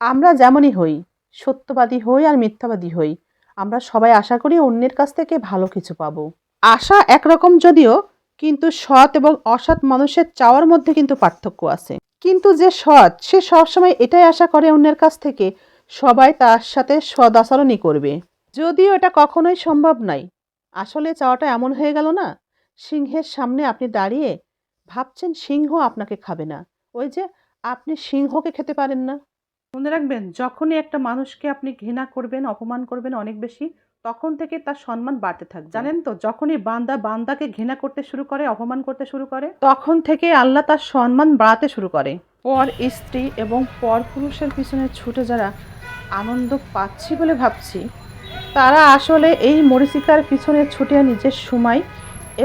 আমরা যেমনই হই, সত্যবাদী হই আর মিথ্যাবাদী হই, আমরা সবাই আশা করি অন্যের কাছ থেকে ভালো কিছু পাবো। আশা একরকম যদিও, কিন্তু সৎ এবং অসৎ মানুষের চাওয়ার মধ্যে কিন্তু পার্থক্য আছে। কিন্তু যে সৎ, সে সবসময় এটাই আশা করে অন্যের কাছ থেকে, সবাই তার সাথে সদ আচরণই করবে। যদিও এটা কখনোই সম্ভব নয় আসলে চাওয়াটা এমন হয়ে গেল না, সিংহের সামনে আপনি দাঁড়িয়ে ভাবছেন সিংহ আপনাকে খাবে না। ওই যে, আপনি সিংহকে খেতে পারেন না। মনে রাখবেন যখনই একটা মানুষকে আপনি ঘৃণা করবেন অপমান করবেন অনেক বেশি তখন থেকে তার সম্মান বাড়তে থাকবে। জানেন তো যখনই বান্দা বান্দাকে ঘৃণা করতে শুরু করে অপমান করতে শুরু করে তখন থেকে আল্লাহ তার সম্মান বাড়াতে শুরু করে। পর স্ত্রী এবং পর পুরুষের পিছনে ছুটে যারা আনন্দ পাচ্ছি বলে ভাবছি তারা আসলে এই মরিচিকার পিছনে ছুটে নিজের সময়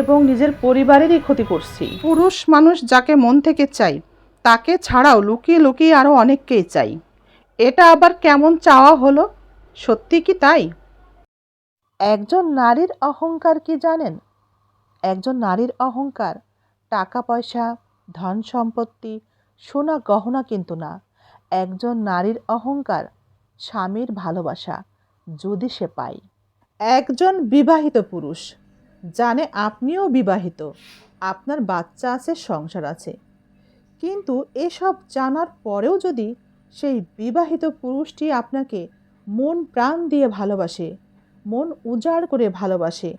এবং নিজের পরিবারেরই ক্ষতি করছি। পুরুষ মানুষ যাকে মন থেকে চাই তাকে ছাড়াও লুকিয়ে লুকিয়ে আরও অনেককেই চাই। এটা আবার কেমন চাওয়া হলো? সত্যি কি তাই? একজন নারীর অহংকার কি জানেন? একজন নারীর অহংকার টাকা পয়সা ধন সম্পত্তি সোনা, গহনা কিন্তু না। একজন নারীর অহংকার, স্বামীর ভালোবাসা, যদি সে পায়। একজন বিবাহিত পুরুষ, জানে আপনিও বিবাহিত, আপনার বাচ্চা আছে, সংসার আছে। কিন্তু এসব জানার পরেও যদি সেই বিবাহিত পুরুষটি আপনাকে মন প্রাণ দিয়ে ভালোবাসে, মন উজাড় করে ভালোবাসে,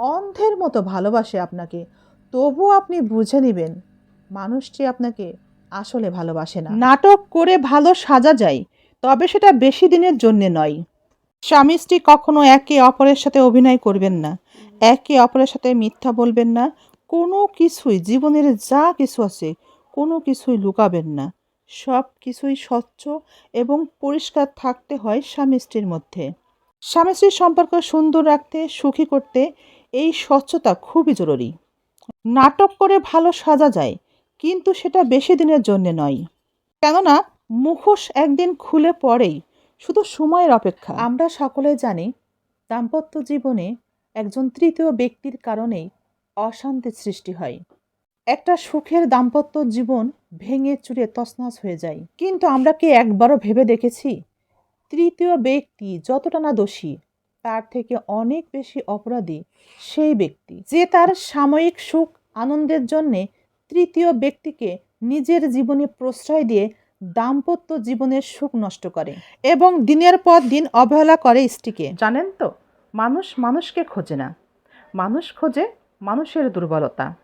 অন্ধের মতো ভালোবাসে আপনাকে। তবুও আপনি বুঝে নেবেন, মানুষটি আপনাকে আসলে ভালোবাসে না। নাটক করে ভালো সাজা যায়, তবে সেটা বেশি দিনের জন্যে নয়। স্বামী স্ত্রী কখনো একে অপরের সাথে অভিনয় করবেন না, একে অপরের সাথে মিথ্যা বলবেন না, কোনো কিছুই, জীবনের যা কিছু আছে, কোনো কিছুই লুকাবেন না। সব কিছুই স্বচ্ছ এবং পরিষ্কার থাকতে হয় স্বামী স্ত্রীর মধ্যে। স্বামী স্ত্রীর সম্পর্ক সুন্দর রাখতে, সুখী করতে এই স্বচ্ছতা খুবই জরুরি। নাটক করে ভালো সাজা যায়, কিন্তু সেটা বেশি দিনের জন্য নয়। কেননা, মুখোশ একদিন খুলে পড়েই শুধু সময়ের অপেক্ষা। আমরা সকলে জানি, দাম্পত্য জীবনে একজন তৃতীয় ব্যক্তির কারণেই অশান্তির সৃষ্টি হয়। একটা সুখের দাম্পত্য জীবন ভেঙে চুরে তছনছ হয়ে যায়। কিন্তু আমরা কি একবারও ভেবে দেখেছি? তৃতীয় ব্যক্তি যতটা না দোষী, তার থেকে অনেক বেশি অপরাধী সেই ব্যক্তি। যে তার সাময়িক সুখ আনন্দের জন্যে তৃতীয় ব্যক্তিকে নিজের জীবনে প্রশ্রয় দিয়ে দাম্পত্য জীবনের সুখ নষ্ট করে এবং দিনের পর দিন অবহেলা করে স্ত্রীকে। জানেন তো, মানুষ মানুষকে খোঁজে না। মানুষ খোঁজে মানুষের দুর্বলতা।